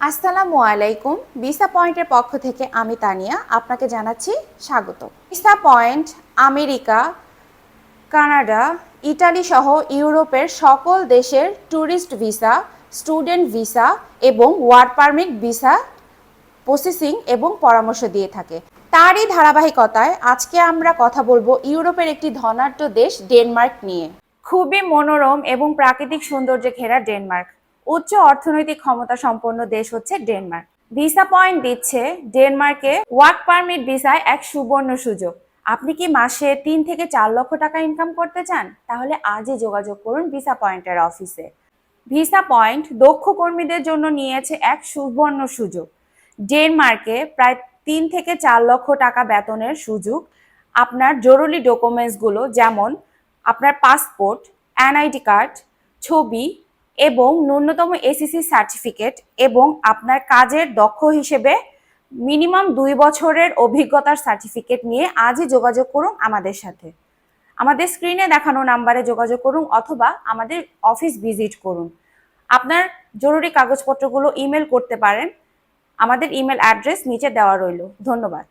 আসসালামু আলাইকুম। ভিসা পয়েন্টের পক্ষ থেকে আমি তানিয়া আপনাকে জানাচ্ছি স্বাগত। Visa point America, Canada Italy সহ ইউরোপের সকল দেশের ট্যুরিস্ট ভিসা স্টুডেন্ট ভিসা এবং ওয়ার্ক পারমিট ভিসা প্রসেসিং এবং পরামর্শ দিয়ে থাকে। তারই ধারাবাহিকতায় আজকে আমরা কথা বলব ইউরোপের একটি ধনাঢ্য দেশ ডেনমার্ক নিয়ে। খুবই মনোরম এবং প্রাকৃতিক সৌন্দর্যে ঘেরা ডেনমার্ক উচ্চ অর্থনৈতিক ক্ষমতা সম্পন্ন দেশ হচ্ছে ডেনমার্ক। ভিসা পয়েন্ট দিচ্ছে ডেনমার্কে ওয়ার্ক পারমিট ভিসায় এক সুবর্ণ সুযোগ। আপনি কি মাসে তিন থেকে চার লক্ষ টাকা ইনকাম করতে চান? তাহলে আজই যোগাযোগ করুন ভিসা পয়েন্টের অফিসে। ভিসা পয়েন্ট দক্ষ কর্মীদের জন্য নিয়েছে এক সুবর্ণ সুযোগ। ডেনমার্কে প্রায় তিন থেকে চার লক্ষ টাকা বেতনের সুযোগ। আপনার জরুরি ডকুমেন্টসগুলো যেমন আপনার পাসপোর্ট এনআইডি কার্ড ছবি এবং ন্যূনতম এসিসি সার্টিফিকেট এবং আপনার কাজের দক্ষ হিসেবে মিনিমাম দুই বছরের অভিজ্ঞতার সার্টিফিকেট নিয়ে আজই যোগাযোগ করুন আমাদের সাথে। আমাদের স্ক্রিনে দেখানো নাম্বারে যোগাযোগ করুন অথবা আমাদের অফিস ভিজিট করুন। আপনার জরুরি কাগজপত্রগুলো ইমেল করতে পারেন। আমাদের ইমেল অ্যাড্রেস নিচে দেওয়া রইল। ধন্যবাদ।